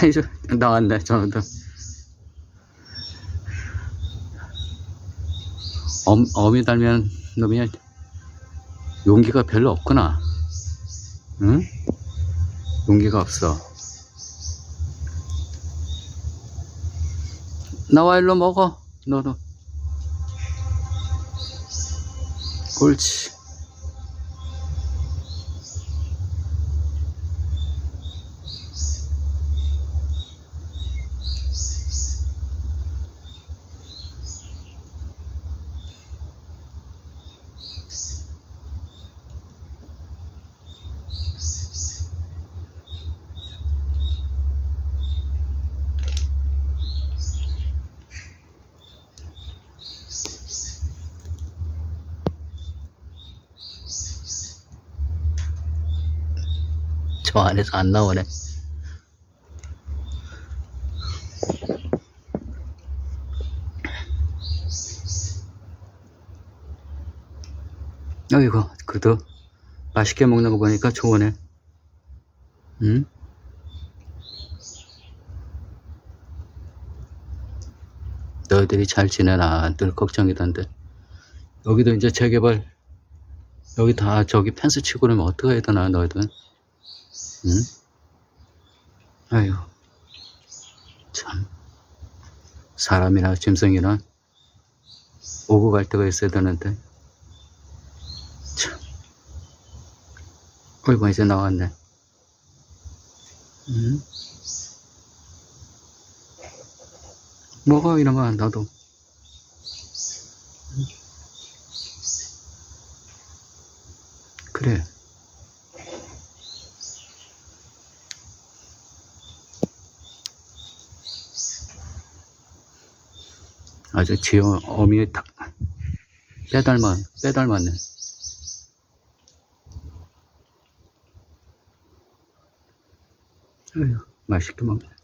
아이, 저, 나왔네, 저도. 엄, 어미 닮은 놈이 용기가 별로 없구나. 응? 용기가 없어. 나와, 일로 먹어. 너도. 옳지. 저 안에서 안 나오네. 어이구, 그도 맛있게 먹는 거 보니까 좋으네. 응? 너희들이 잘 지내나 늘 걱정이던데. 여기도 이제 재개발, 여기 다 저기 펜스 치고 그러면 어떻게 해야 되나, 너희들? 응? 아유, 참. 사람이나 짐승이나 오고 갈 때가 있어야 되는데. 참. 어이구, 이제 나왔네. 응? 먹어, 이놈아, 나도. 응? 그래. 아주 지어 어미에 딱 빼닮아 빼닮았네. 아유 맛있게 먹네.